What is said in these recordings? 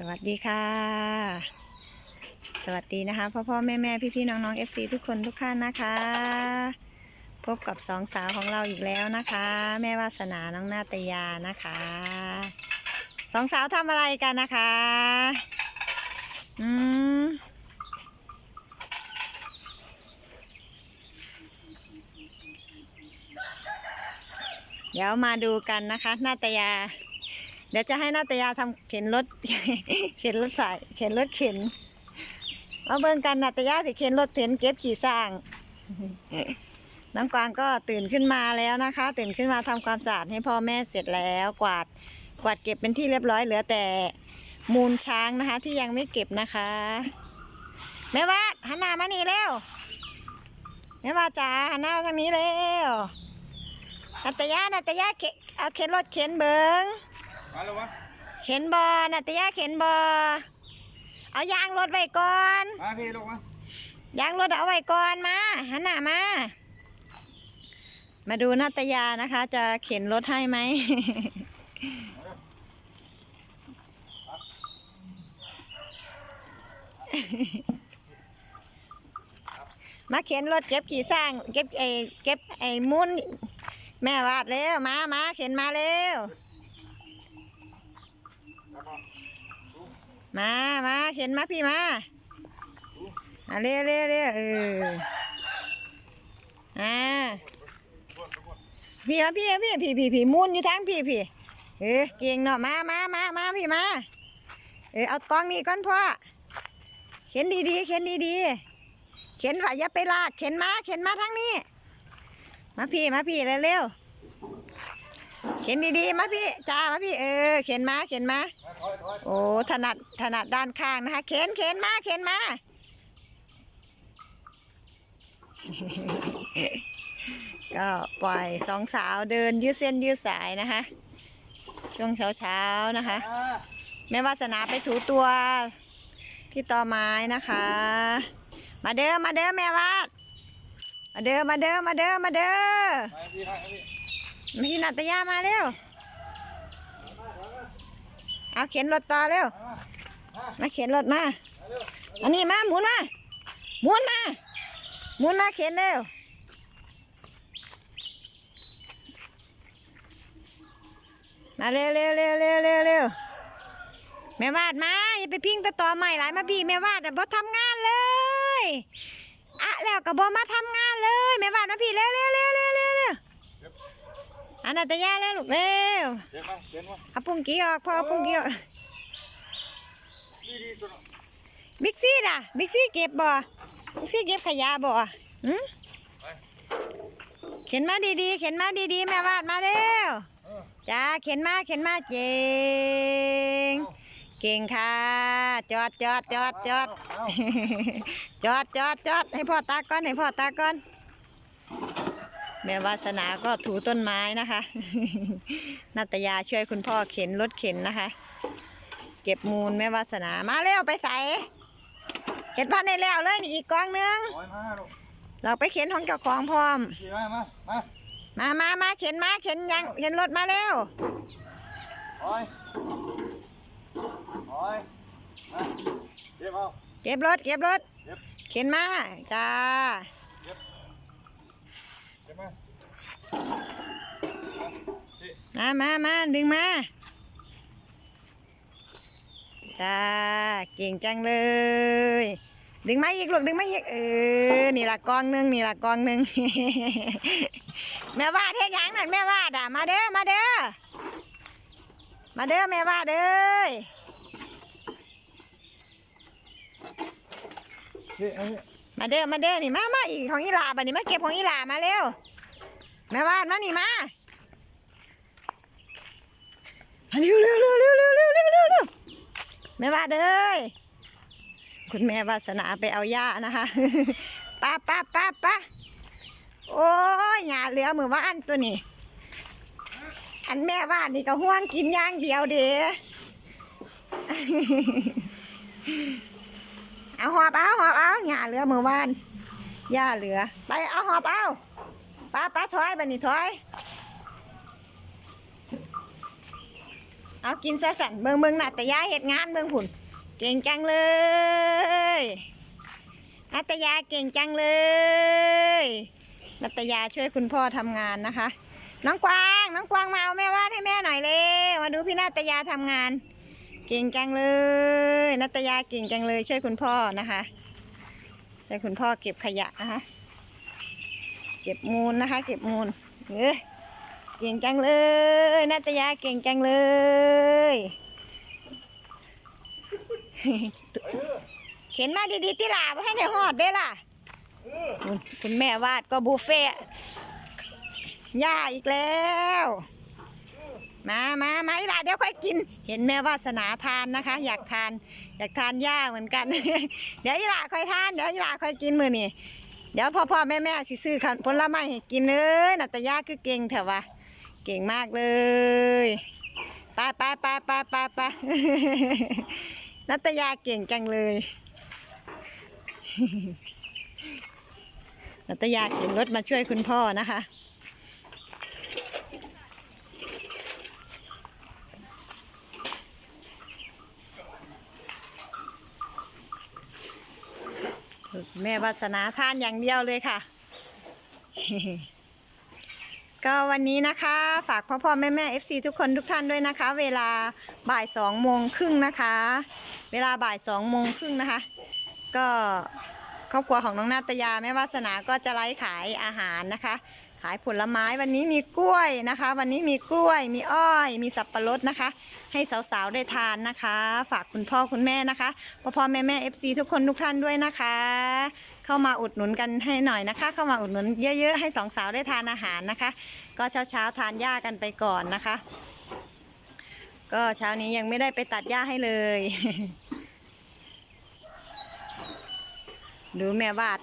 สวัสดีค่ะ สวัสดีนะคะพ่อพ่อแม่แม่พี่พี่น้องน้องเอฟซีทุกคนทุกท่านนะคะ พบกับสองสาวของเราอีกแล้วนะคะ แม่วาสนาน้องนาตยานะคะสองสาวทำอะไรกันนะคะอืมเดี๋ยวมาดูกันนะคะนาตยา เดี๋ยวจะให้นาตยาทำเข็นรถ เข็นรถสายเข็นรถเข็น มาเบิ่งกันนาตยาสิเข็นรถเข็นเก็บขี่สร้าง น้องกวางก็ตื่นขึ้นมาแล้วนะคะ ตื่นขึ้นมาทำความสะอาดให้พ่อแม่เสร็จแล้ว กวาด กวาดเก็บเป็นที่เรียบร้อยเหลือแต่มูลช้างนะคะ ที่ยังไม่เก็บนะคะ แม่วาดหันหน้ามานี่เร็วแม่วาดจ๋าหันหน้ามาทางนี้เร็วนาตยานาตยาเข็นเอาเข็นรถเข็นเบิง มาแล้ววะเข็นบอนาตยาเข็นบอเอายางรถไว้ก่อน มาพี่ลูกมายางรถเอาไว้ก่อนมาหันหน้ามา มาดูนาตยานะคะ จะเข็นรถให้ไหม มาเข็นรถเก็บขี่สร้าง เก็บไอ้เก็บไอ้มุนแม่วาดเร็วมามาเข็นมาเร็วแล้ว มามาเข็นมาพี่มาอะเร็วเร็วเร็วเอออ่าพี่มาพี่มาพี่พี่พี่พี่มุนอยู่ทางพี่พี่เออเก่งเนาะมามามามาพี่มาเออเอากล้องนี่ก่อนพ่อเข็นดีๆเข็นดีๆเข็นว่าอย่าไปลากเข็นมาเข็นมาทางนี้ มาพี่มาพี่เร็วๆเข็นดีๆมาพี่จ้ามาพี่เอ เข็นมาเข็นมามาถอยถอยโอ้ถนัดถนัดด้านข้างนะคะ เข็นเข็นมาเข็นมาก็ปล่อยสองสาวเดินยืดเส้นยืดสายนะคะ ช่วงเช้าเช้าๆนะคะอ่าแม่วาสนาไปถูตัวที่ตอไม้นะคะ มาเด้อมาเด้อแม่วาดมาเด้อมาเด้อมาเด้อมาเด้อมาพี่ให้พี่พี่นัตยามาเร็ว เอาเข็นรถต่อเร็ว มาเข็นรถมา อันนี้มาหมุนมา หมุนมา หมุนมาเข็นเร็ว มาเร็วเร็วเร็วเร็วเร็วเร็วแม่วาดมาอย่าไปพิงตะต่อใหม่หลายมาพี่แม่วาดอะบ่ทำงานเลย อะแล้วก็บ่มาทำงานเลย แม่วาดมาพี่เร็วเร็วเร็วเร็วเร็วเร็ว อันนัตยาแล้วลูกเร็วเดี๋ยวมาเดี๋ยวมาเอาปุ้งกี้ออกพ่อเอาปุ้งกี้ออกดีดีตัวเนาะบิ๊กซี่ด่ะบิ๊กซี่เก็บบ่บิ๊กซี่เก็บขยะบ่หืมเข็นมาดีๆ เข็นมาดีๆ แม่วาดมาเร็วเออจ้าเข็นมาเข็นมาเก่งเก่งค่ะ จอดจอดจอดจอดเอาจอดจอดจอดให้พ่อตาก่อนให้พ่อตาก่อน แม่วาสนาก็ถูต้นไม้นะคะนาตยาช่วยคุณพ่อเข็นรถเข็นนะคะ เก็บมูลแม่วาสนามาเร็วไปใส่เห็ดพันในแล้วเลยนี่อีกกองหนึงถอยมาลูกเราไปเข็นของเจ้าของพร้อมพี่มามามามามามาเข็นมาเข็นยังเข็นรถมาเร็วถอยถอยมาเดี๋ยวเอาเก็บรถเก็บรถเก็บเข็นมาจ้า เดี๋ยวมาพี่ มามามาดึงมา จ้า เก่งจังเลย ดึงมาอีกลูกดึงมาอีก เออ นี่ละกองหนึงนี่ละกองหนึงแม่วาดเฮ็ดหยังนั่นแม่วาดอะ มาเด้อ มาเด้อ มาเด้อแม่วาดเด้ยพี่เอาพี่มาเด้อ มาเด้อ นี่มามาอีกของอีหลาบัดนี้มาเก็บของอีหลามาเร็ว แม่วาดมานี่มาเร็วเร็วเร็วเร็วเร็วเร็วเร็วเร็วแม่วาดเอ้ยคุณแม่วาสนาไปเอาหญ้านะคะป้าป้าป้าป้าโอ้ยหญ้าเหลือมือว่านตัวนี้ อันแม่วาดนี่ก็ห่วงกินย่างเดียวเด้เอาหอบเอาหอบเอาหญ้าเหลือมือว่านหญ้าเหลือ ไปเอาหอบเอา ป้าป้าถอยบันนี้ถอย เอากินซะสันเบิ่งเบิ่งนาตยาเฮ็ดงานเบิ่งผุนเก่งจังเลยนัตยาเก่งจังเลยนัตยาช่วยคุณพ่อทำงานนะคะ น้องกวาง น้องกวางมาเอาแม่วาดให้แม่หน่อยเลยมาดูพี่นัตยาทำงาน เก่งจังเลยนัตยาเก่งจังเลยช่วยคุณพ่อนะคะช่วยคุณพ่อเก็บขยะนะคะ ก็บมูลนะคะ เก็บมูลเอ้ยเก่งจังเลยนัตยาเก่งจังเลยเข็นมาดีๆที่หล่ะให้ในหอดได้ล่ะคุณแม่วาดก็บุฟเฟ่ย่าอีกแล้วมามามาอีหล่ะเดี๋ยวค่อยกิน เห็นแม่วาสนาทานนะคะ อยากทาน อยากทานย่าเหมือนกัน เดี๋ยวอีหล่ะค่อยทาน เดี๋ยวอีหล่ะค่อยกินมือนี่ เดี๋ยวพ่อพ่อแม่แม่สิซื้อขันผลไม้ให้กินเลยนัตยาคือเก่งเถอะวะเก่งมากเลยไปไปไปไปไปไปนัตยาเก่งจังเลยนัตยาเข็นรถมาช่วยคุณพ่อนะคะ แม่วาสนาทานอย่างเดียวเลยค่ะ ก็วันนี้นะคะ ฝากพ่อพ่อแม่แม่ FC ทุกคนทุกท่านด้วยนะคะ เวลาบ่ายสองโมงครึ่งนะคะ เวลาบ่ายสองโมงครึ่งนะคะ ก็ครอบครัวของน้องนาตยาแม่วาสนาก็จะไลฟ์ขายอาหารนะคะ ขายผลไม้วันนี้มีกล้วยนะคะ วันนี้มีกล้วย มีอ้อย มีสับปะรดนะคะ ให้สาวๆได้ทานนะคะ ฝากคุณพ่อคุณแม่นะคะพ่อพ่อแม่แม่ FC ทุกคนทุกท่านด้วยนะคะ เข้ามาอุดหนุนกันให้หน่อยนะคะ เข้ามาอุดหนุนเยอะๆให้สองสาวได้ทานอาหารนะคะ ก็เช้าๆทานหญ้ากันไปก่อนนะคะ ก็เช้านี้ยังไม่ได้ไปตัดหญ้าให้เลยดูแม่วาด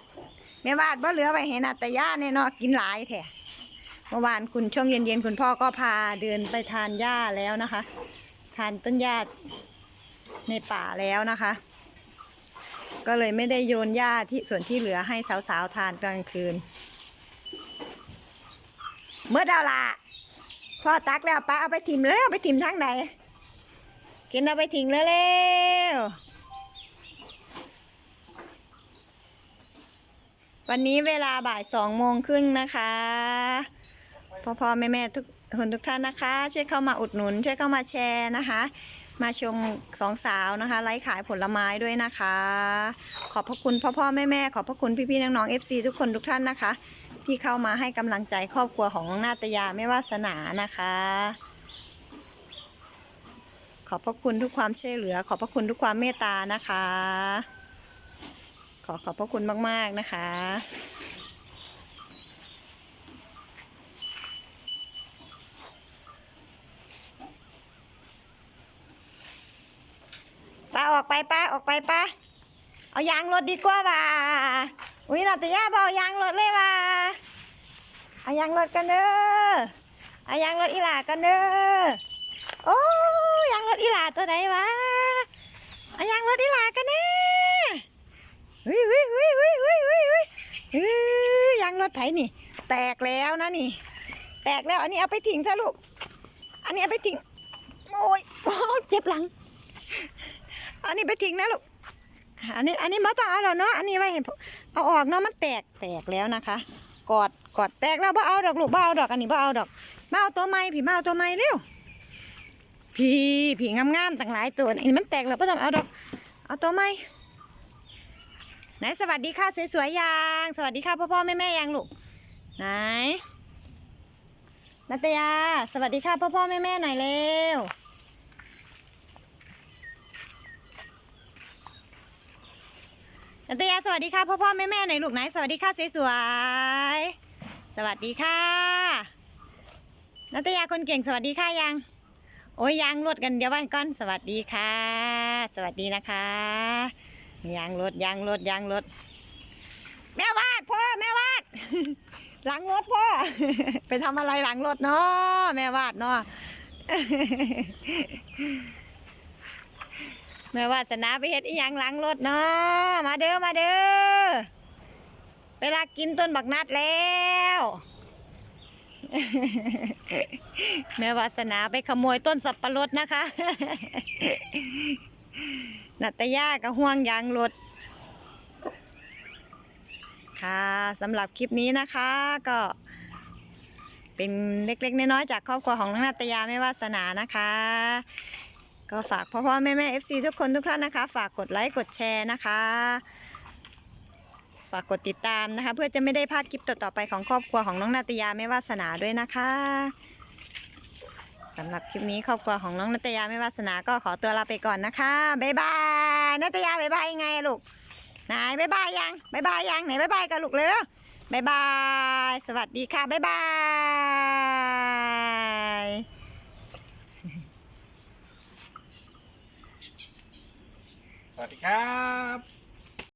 แม่วาดบ่เหลือไปเห็นอัตยาเนี่ยเนาะกินหลายแท้เมื่อวานคุณช่วงเย็นๆคุณพ่อก็พาเดินไปทานหญ้าแล้วนะคะ ทานต้นหญ้าในป่าแล้วนะคะ ก็เลยไม่ได้โยนหญ้าที่ส่วนที่เหลือให้สาวๆทานกลางคืน เมื่อดาวละพ่อตักแล้วป้าเอาไปถิ่มแล้วเอาไปถิ่มทางไหนกินเอาไปถิ่มแล้วเร็ว วันนี้เวลาบ่ายสองโมงครึ่งนะคะพ่อพ่อแม่แม่ทุกคนทุกท่านนะคะ ช่วยเข้ามาอุดหนุน ช่วยเข้ามาแชร์นะคะ มาชมสองสาวนะคะไลฟ์ขายผลไม้ด้วยนะคะ ขอบพระคุณพ่อพ่อแม่แม่ขอบพระคุณพี่พี่ๆน้องๆ FC ทุกคนทุกท่านนะคะ ที่เข้ามาให้กำลังใจครอบครัวของน้องนาตยาไม่วาสนานะคะ ขอบพระคุณทุกความช่วยเหลือ ขอบพระคุณทุกความเมตตานะคะ ขอขอบพระคุณมาก ๆ นะคะป้าออกไปป้าออกไปป้าเอายางรถดีกว่าว่ะอุ้ยนาตยาบอายางรถเลยว่ะเอายางรถกันเด้อเอายางรถอีหลากันเด้อโอ้ยางรถอีหลาตัวไหนวะเอายางรถอีหลากันเด้อ เฮ้ยเฮ้ยเฮ้ยเฮ้ยเฮ้ยเฮ้ยเฮ้ยเฮ้ยยางรถไถนี่ แตกแล้วนะนี่ แตกแล้ว อันนี้เอาไปทิ้งเถอะลูก อันนี้เอาไปทิ้ง โอ้ยเจ็บหลัง อันนี้ไปทิ้งนะลูก อันนี้ อันนี้มาต้องเอาแล้วเนาะ อันนี้ไว้เห็นเอาออกเนาะ มันแตก แตกแล้วนะคะ กอด กอดแตกแล้วบ่เอาดอกลูกบ่เอาดอก อันนี้บ่เอาดอก มาเอาตัวใหม่พี่มาเอาตัวใหม่เร็วพี่พี่งามๆต่างหลายตัวอันนี้มันแตกแล้วบ่ต้องเอาดอก เอาตัวใหม่ ไหนสวัสดีค่ะสวยๆยังสวัสดีค่ะพ่อพ่อแม่แม่ยังลูกไหนนัตยา สวัสดีค่ะพ่อพ่อแม่แม่หน่อยเร็วนัตยาสวัสดีค่ะพ่อพ่อแม่แม่หน่อยลูกไหนสวัสดีค่ะสวยๆสวัสดีค่ะนัตยาคนเก่งสวัสดีค่ะยังโอ้ยยังรถกันเดี๋ยวไว้ก่อนสวัสดีค่ะ สวัสดีนะคะ ยางรถยางรถยางรถ แม่วาดพ่อแม่วาด หลังรถพ่อ ไปทำอะไรหลังรถเนาะแม่วาดเนาะแม่วาสนาไปเฮ็ดอีหยังหลังรถเนาะมาเด้อมาเด้อเวลากินต้นบักนัดแล้ว แม่วาสนาไปขโมยต้นสับปะรดนะคะ นัตยาก็ห่วงยางรถ ค่ะสำหรับคลิปนี้นะคะก็เป็นเล็กๆ น้อยๆ จากครอบครัวของน้องนาตยาไม่วาสนานะคะ ก็ฝากพ่อพ่อแม่แม่เอฟซีทุกคนทุกท่านนะคะ ฝากกดไลค์กดแชร์นะคะ ฝากกดติดตามนะคะ เพื่อจะไม่ได้พลาดคลิปต่อๆไปของครอบครัวของน้องนาตยาไม่วาสนาด้วยนะคะ สำหรับคลิปนี้ครอบครัวของน้องนาตยาไม่วาสนาก็ขอตัวลาไปก่อนนะคะบ๊ายบายนาตยาบ๊ายบายยังไงลูกไหนบ๊ายบายยังบ๊ายบายยังไหนบ๊ายบายกับลูกเลยเร็วบ๊ายบายสวัสดีค่ะบ๊ายบายสวัสดีครับ